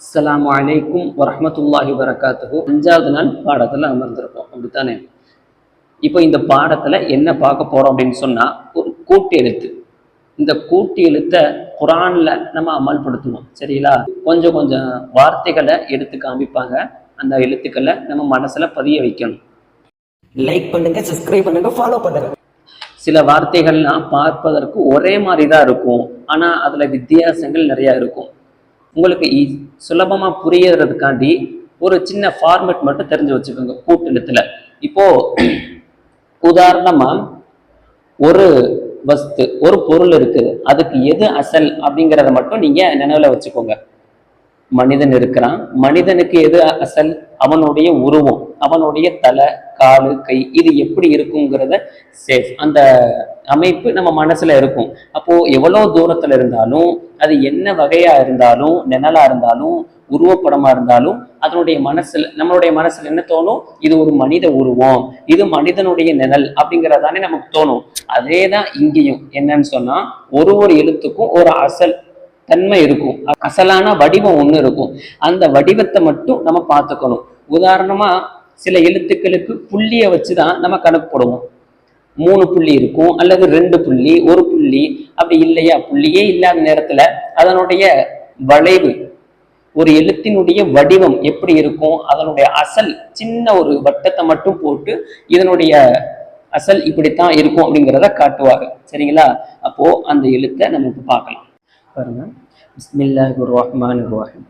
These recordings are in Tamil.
அஸ்ஸலாமு அலைக்கும் வரஹ்மத்துல்லாஹி வரகாத்துஹு அஞ்சாவது நாள் பாடத்தில் அமர்ந்திருப்போம். அப்படித்தானே? இப்போ இந்த பாடத்தில் என்ன பார்க்க போகிறோம் அப்படின்னு சொன்னால் ஒரு கூட்டு எழுத்து. இந்த கூட்டு எழுத்தை குரானில் நம்ம அமல்படுத்தணும். சரிங்களா? கொஞ்சம் கொஞ்சம் வார்த்தைகளை எடுத்து காமிப்பாங்க. அந்த எழுத்துக்களை நம்ம மனசில் பதிய வைக்கணும். லைக் பண்ணுங்க சப்ஸ்கிரைப் பண்ணுங்க ஃபாலோ பண்ணுங்க. சில வார்த்தைகள்லாம் பார்ப்பதற்கு ஒரே மாதிரி தான் இருக்கும். ஆனால் அதில் வித்தியாசங்கள் நிறையா இருக்கும். உங்களுக்கு ஈ- சுலபமாக புரியறதுக்காண்டி ஒரு சின்ன ஃபார்மேட் மட்டும் தெரிஞ்சு வச்சுக்கோங்க கூட்டெழுத்துல. இப்போது உதாரணமாக ஒரு வஸ்து ஒரு பொருள் இருக்குது அதுக்கு எது அசல் அப்படிங்கிறத மட்டும் நீங்கள் நினைவில் வச்சுக்கோங்க. மனிதன் இருக்கிறான் மனிதனுக்கு எது அசல்? அவனுடைய உருவம் அவனுடைய தலை காலு கை இது எப்படி இருக்குங்கிறத சேஃப் அந்த அமைப்பு நம்ம மனசுல இருக்கும். அப்போ எவ்வளோ தூரத்துல இருந்தாலும் அது என்ன வகையா இருந்தாலும் நிழலா இருந்தாலும் உருவப்படமா இருந்தாலும் அதனுடைய மனசுல நம்மளுடைய மனசுல என்ன தோணும்? இது ஒரு மனித உருவம். இது மனிதனுடைய நிழல் அப்படிங்கறதானே நமக்கு தோணும். அதே தான் இங்கேயும். என்னன்னு சொன்னா ஒரு ஒரு எழுத்துக்கும் ஒரு அசல் தன்மை இருக்கும். அசலான வடிவம் ஒன்று இருக்கும். அந்த வடிவத்தை மட்டும் நம்ம பார்த்துக்கணும். உதாரணமா சில எழுத்துக்களுக்கு புள்ளிய வச்சுதான் நம்ம கணக்கு போடுவோம். மூணு புள்ளி இருக்கும் அல்லது ரெண்டு புள்ளி ஒரு புள்ளி அப்படி இல்லையா? புள்ளியே இல்லாத நேரத்துல அதனுடைய வளைவு ஒரு எழுத்தினுடைய வடிவம் எப்படி இருக்கும்? அதனுடைய அசல் சின்ன ஒரு வட்டத்தை மட்டும் போட்டு இதனுடைய அசல் இப்படித்தான் இருக்கும் அப்படிங்கிறத காட்டுவாங்க. சரிங்களா? அப்போ அந்த எழுத்தை நம்ம இப்போ பார்க்கலாம். பாருங்க. பிஸ்மில்லாஹிர் ரஹ்மானிர் ரஹீம்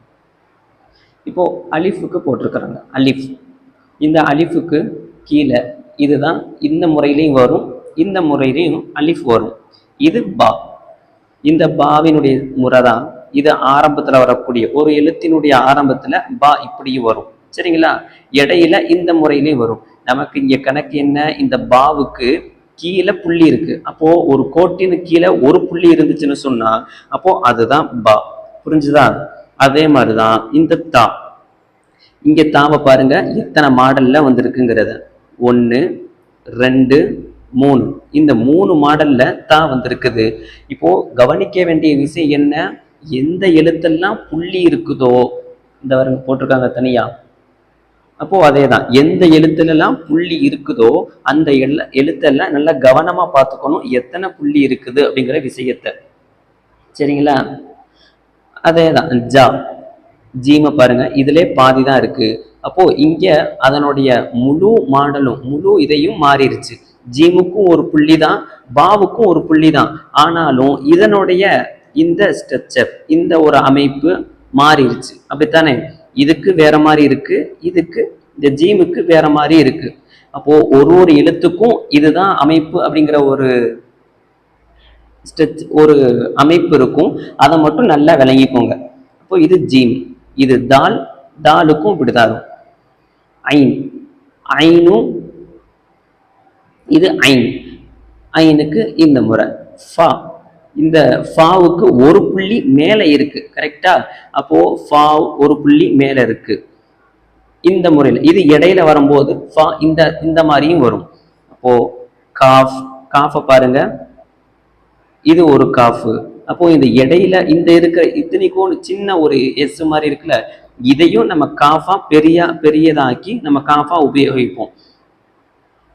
இப்போ அலிஃபுக்கு போட்டிருக்கிறாங்க. அலிஃப். இந்த அலிஃபுக்கு கீழே இதுதான் இந்த முறையிலையும் வரும் இந்த முறையிலையும் அலிஃப் வரும். இது பா. இந்த பாவினுடைய முறை தான் இது ஆரம்பத்தில் வரக்கூடிய ஒரு எழுத்தினுடைய ஆரம்பத்தில் பா இப்படி வரும். சரிங்களா? இடையில இந்த முறையிலையும் வரும். நமக்கு இங்கே கணக்கு என்ன? இந்த பாவுக்கு கீழே புள்ளி இருக்கு. அப்போ ஒரு கோட்டின் கீழே ஒரு புள்ளி இருந்துச்சுன்னு சொன்னா அப்போ அதுதான் பா. புரிஞ்சுதா? அதே மாதிரிதான் இந்த தா. இங்க தாவை பாருங்க எத்தனை மாடல்ல வந்திருக்குங்கிறத. ஒன்று ரெண்டு மூணு. இந்த மூணு மாடல்ல தான் வந்திருக்குது. இப்போ கவனிக்க வேண்டிய விஷயம் என்ன? எந்த எழுத்தெல்லாம் புள்ளி இருக்குதோ இந்த பாருங்க போட்டிருக்காங்க தனியா. அப்போ அதே தான் எந்த எழுத்துலலாம் புள்ளி இருக்குதோ அந்த எல்ல எழுத்தெல்லாம் நல்லா கவனமா பார்த்துக்கணும். எத்தனை புள்ளி இருக்குது அப்படிங்கிற விஷயத்தை. சரிங்களா? அதே தான் ஜா. ஜீமை பாருங்க. இதுல பாதி தான் இருக்கு. அப்போ இங்க அதனுடைய முழு மாடலும் முழு இதையும் மாறிடுச்சு ஜீமுக்கும் ஒரு புள்ளி தான் பாவுக்கும் ஒரு புள்ளி தான் ஆனாலும் இதனுடைய இந்த ஸ்ட்ரக்சர் இந்த ஒரு அமைப்பு மாறிடுச்சு அப்படித்தானே? இதுக்கு வேற மாதிரி இருக்கு இதுக்கு இந்த ஜீமுக்கு வேற மாதிரி இருக்கு. அப்போ ஒரு ஒரு எழுத்துக்கும் இதுதான் அமைப்பு அப்படிங்கிற ஒரு ஸ்ட்ரெச் ஒரு அமைப்பு இருக்கும். அதை மட்டும் நல்லா விளங்கிக்கோங்க. அப்போ இது ஜீம் இது தால் தாலுக்கும் இப்படிதான் இருக்கும். ஐன் ஐனும் இது ஐன் ஐனுக்கு இந்த முறை. ஃபா. இந்த ஃபாவுக்கு ஒரு புள்ளி மேலே இருக்கு. கரெக்டா அப்போ ஃபா ஒரு புள்ளி மேலே இருக்கு. இந்த முறையில். இது இடையில வரும்போது ஃபா இந்த இந்த மாதிரியும் வரும். அப்போ காஃப் காஃபை பாருங்க. இது ஒரு காஃபு. அப்போ இந்த இடையில இந்த இருக்கிற இத்தனைக்கும் சின்ன ஒரு எஸ் மாதிரி இருக்குல்ல இதையும் நம்ம காஃபா பெரிய பெரியதாக்கி நம்ம காஃபா உபயோகிப்போம்.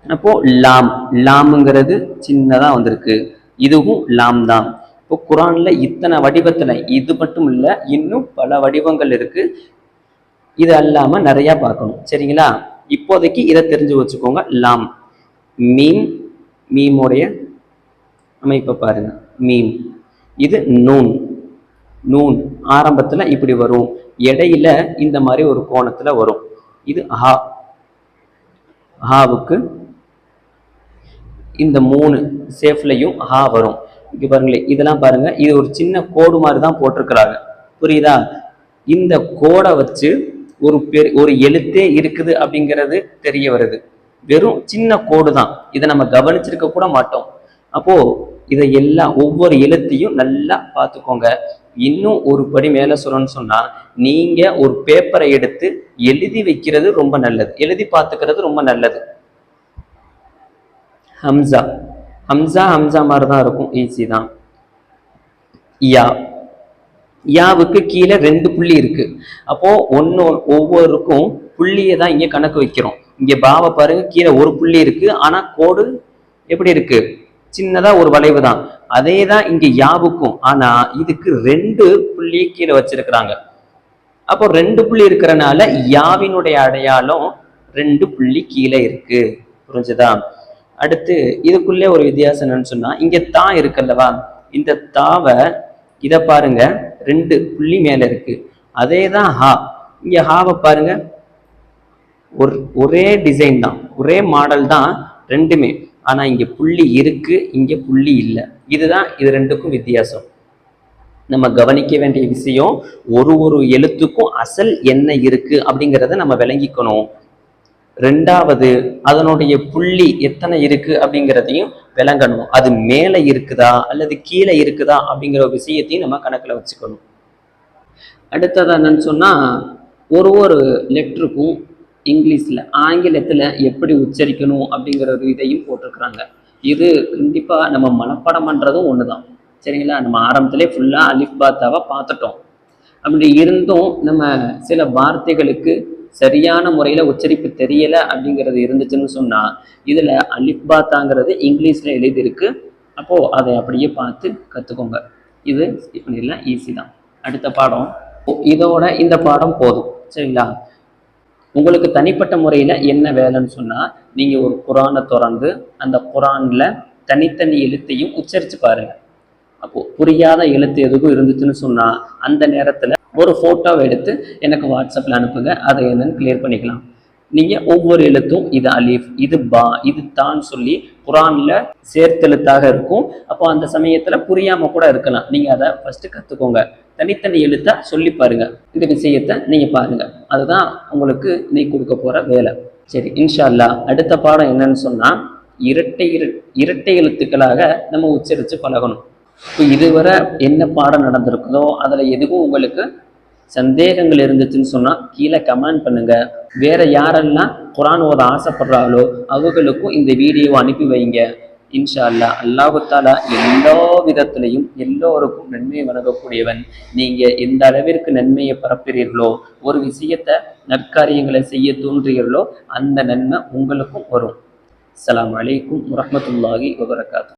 அப்போ லாம் லாமுங்கிறது சின்னதா வந்திருக்கு. இதுவும் லாம் தான். இப்போ குரான்ல இத்தனை வடிவத்துல இது மட்டும் இல்ல இன்னும் பல வடிவங்கள் இருக்கு. இது அல்லாம நிறைய பார்க்கணும். சரிங்களா? இப்போதைக்கு இதை தெரிஞ்சு வச்சுக்கோங்க லாம். மீம் மீமுடைய அமைப்பை பாருங்க. மீம். இது நூன். நூன் ஆரம்பத்துல இப்படி வரும். இடையில இந்த மாதிரி ஒரு கோணத்துல வரும். இது ஹா. ஹாவுக்கு இந்த மூணு சேஃப்லையும் ஹா வரும். இங்கே பாருங்களேன் இதெல்லாம் பாருங்க. இது ஒரு சின்ன கோடு மாதிரி தான் போட்டிருக்கிறாங்க. புரியுதா? இந்த கோடை வச்சு ஒரு பெரு ஒரு எழுத்தே இருக்குது அப்படிங்கிறது தெரிய வருது. வெறும் சின்ன கோடு தான். இதை நம்ம கவனிச்சிருக்க கூட மாட்டோம். அப்போ இதை எல்லாம் ஒவ்வொரு எழுத்தையும் நல்லா பார்த்துக்கோங்க. இன்னும் ஒரு படி மேலே சொல்லணும்னு சொன்னால் நீங்கள் ஒரு பேப்பரை எடுத்து எழுதி வைக்கிறது ரொம்ப நல்லது. எழுதி பார்த்துக்கிறது ரொம்ப நல்லது. ஹம்சா. ஹம்சா ஹம்சா மாதிரி தான் இருக்கும். ஈஸி தான். யா. யாவுக்கு கீழே ரெண்டு புள்ளி இருக்கு. அப்போ ஒன்று ஒவ்வொருக்கும் புள்ளியை தான் இங்கே கணக்கு வைக்கிறோம். இங்கே பாவை பாருங்க கீழே ஒரு புள்ளி இருக்கு. ஆனால் கோடு எப்படி இருக்கு? சின்னதாக ஒரு வளைவு தான். அதே தான் இங்க யாவுக்கும். ஆனா இதுக்கு ரெண்டு புள்ளி கீழே வச்சிருக்கிறாங்க. அப்போ ரெண்டு புள்ளி இருக்கிறனால யாவினுடைய அடையாளம் ரெண்டு புள்ளி கீழே இருக்கு. புரிஞ்சுதா? அடுத்து இதுக்குள்ளே ஒரு வித்தியாசம் என்னன்னு சொன்னா இங்க தா இருக்குல்லவா இந்த தாவை இதை பாருங்க ரெண்டு புள்ளி மேலே இருக்கு. அதே தான் ஹா. இங்க ஹாவை பாருங்க. ஒரு ஒரே டிசைன் தான். ஒரே மாடல் தான் ரெண்டுமே. ஆனால் இங்கே புள்ளி இருக்குது இங்கே புள்ளி இல்லை. இதுதான் இது ரெண்டுக்கும் வித்தியாசம். நம்ம கவனிக்க வேண்டிய விஷயம் ஒரு ஒரு எழுத்துக்கும் அசல் என்ன இருக்குது அப்படிங்கிறத நம்ம விளங்கிக்கணும். ரெண்டாவது அதனுடைய புள்ளி எத்தனை இருக்குது அப்படிங்கிறதையும் விளங்கணும். அது மேலே இருக்குதா அல்லது கீழே இருக்குதா அப்படிங்கிற ஒரு விஷயத்தையும் நம்ம கணக்கில் வச்சுக்கணும். அடுத்தது என்னன்னு சொன்னால் ஒரு ஒரு லெட்டருக்கும் இங்கிலீஷில் ஆங்கிலத்தில் எப்படி உச்சரிக்கணும் அப்படிங்கிற ஒரு இதையும் போட்டிருக்கிறாங்க. இது கண்டிப்பாக நம்ம மனப்பாடம் பண்ணுறதும் ஒன்று தான் சரிங்களா? நம்ம ஆரம்பத்திலே ஃபுல்லாக அலிஃப் பாத்தாவா பார்த்துட்டோம். அப்படி இருந்தும் நம்ம சில வார்த்தைகளுக்கு சரியான முறையில் உச்சரிப்பு தெரியலை அப்படிங்கிறது இருந்துச்சுன்னு சொன்னால் இதில் அலிஃப் பாத்தாங்கிறது இங்கிலீஷில் எழுதியிருக்கு. அப்போது அதை அப்படியே பார்த்து கற்றுக்கோங்க இது skip பண்ணிடலாம் ஈஸி தான். அடுத்த பாடம். இதோட இந்த பாடம் போதும். சரிங்களா? உங்களுக்கு தனிப்பட்ட முறையில் என்ன வேலைன்னு சொன்னால் நீங்கள் ஒரு குரானை திறந்து அந்த குரானில் தனித்தனி எழுத்தையும் உச்சரித்து பாருங்கள் அப்போது புரியாத எழுத்து எதுவும் இருந்துச்சுன்னு சொன்னால் அந்த நேரத்தில் ஒரு ஃபோட்டோவை எடுத்து எனக்கு வாட்ஸ்அப்பில் அனுப்புங்க. அதை என்னன்னு கிளியர் பண்ணிக்கலாம். நீங்கள் ஒவ்வொரு எழுத்தும் இது அலீஃப் இது பா இது தான் சொல்லி குரானில் சேர்த்தெழுத்தாக இருக்கும். அப்போ அந்த சமயத்தில் புரியாமல் கூட இருக்கலாம். நீங்கள் அதை ஃபஸ்ட்டு கற்றுக்கோங்க தனித்தனி எழுத்தா சொல்லி பாருங்கள் இந்த விஷயத்தை நீங்கள் பாருங்கள் அதுதான் உங்களுக்கு நீ கொடுக்க போகிற வேலை. சரி இன்ஷா அல்லாஹ் அடுத்த பாடம் என்னன்னு சொன்னால் இரட்டை இரு இரட்டை எழுத்துக்களாக நம்ம உச்சரித்து பழகணும். இப்போ இதுவரை என்ன பாடம் நடந்திருக்குதோ அதில் எதுவும் உங்களுக்கு சந்தேகங்கள் இருந்துச்சுன்னு சொன்னால் கீழே கமெண்ட் பண்ணுங்க. வேற யாரெல்லாம் குரான் ஓத ஆசைப்படுறாங்களோ அவங்களுக்கும் இந்த வீடியோவை அனுப்பி வைங்க. இன்ஷா அல்லாஹ் அல்லாஹுத்தாலா எல்லா விதத்திலையும் எல்லோருக்கும் நன்மையை வழங்கக்கூடியவன். நீங்கள் எந்த அளவிற்கு நன்மையை பரப்புறீர்களோ ஒரு விஷயத்தை நற்காரியங்களை செய்ய தூண்டுறீர்களோ அந்த நன்மை உங்களுக்கும் வரும். அலாம் அலைக்கும் வரமத்துல்லாஹி வபரகாத்து.